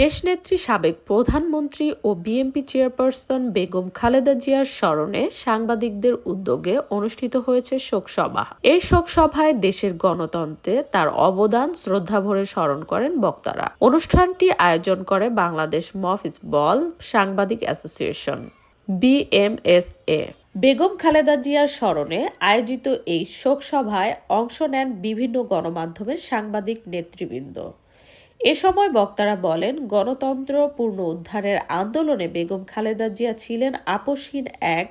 দেশনেত্রী সাবেক প্রধানমন্ত্রী ও বিএনপি চেয়ারপারসন বেগম খালেদা জিয়ার স্মরণে সাংবাদিকদের উদ্যোগে অনুষ্ঠিত হয়েছে শোকসভা। এই শোকসভায় দেশের গণতন্ত্রে তার অবদান শ্রদ্ধাভরে স্মরণ করেন বক্তারা। অনুষ্ঠানটি আয়োজন করে বাংলাদেশ মফিজ বল সাংবাদিক অ্যাসোসিয়েশন, বিএমএসএ। বেগম খালেদা জিয়ার স্মরণে আয়োজিত এই শোকসভায় অংশ নেন বিভিন্ন গণমাধ্যমের সাংবাদিক নেতৃবৃন্দ। এ সময় বক্তারা বলেন গণতন্ত্র পূর্ণ উদ্ধারের আন্দোলনে বেগম খালেদা জিয়া ছিলেন আপসহীন এক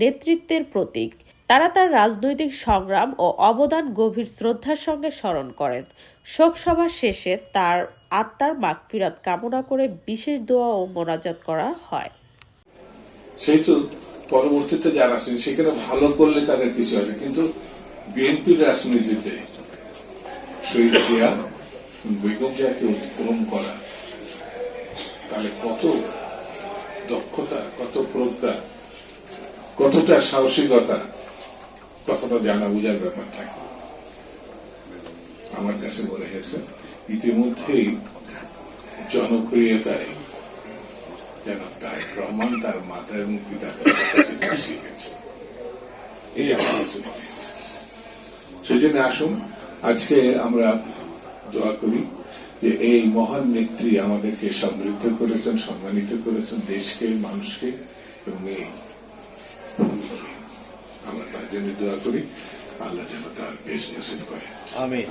নেতৃত্বের প্রতীক। তারা তার রাজনৈতিক সংগ্রাম ও অবদান গভীর শ্রদ্ধার সঙ্গে স্মরণ করেন। শোকসভা শেষে তার আত্মার মাগফিরাত কামনা করে বিশেষ দোয়া ও মোনাজাত করা হয়। সেহেতু পরবর্তীতে যারা আছেন, সেখানে ভালো করলে তাদের কিছু আছে, কিন্তু বিএনপির রাজনীতিতে শহীদ জিয়া বেগম অতিক্রম করা, তাহলে কত দক্ষতা, কত প্রজ্ঞা, কতটা সাহসিকতা, কতটা জানা বুঝার ব্যাপার থাকে। আমার কাছে মনে হয়েছে, ইতিমধ্যেই জনপ্রিয়তায় যেন তারেক রহমান তার মাতা এবং কাছে এই আমার কাছে মনে হয়েছে। সেই জন্য আসুন, আজকে আমরা দোয়া করি যে এই মহান নেত্রী আমাদেরকে সমৃদ্ধ করেছেন, সম্মানিত করেছেন দেশকে, মানুষকে এবং এই আমরা তার জন্য দোয়া করি। আল্লাহ যেন তার বেশ নসিব করে। আমিন।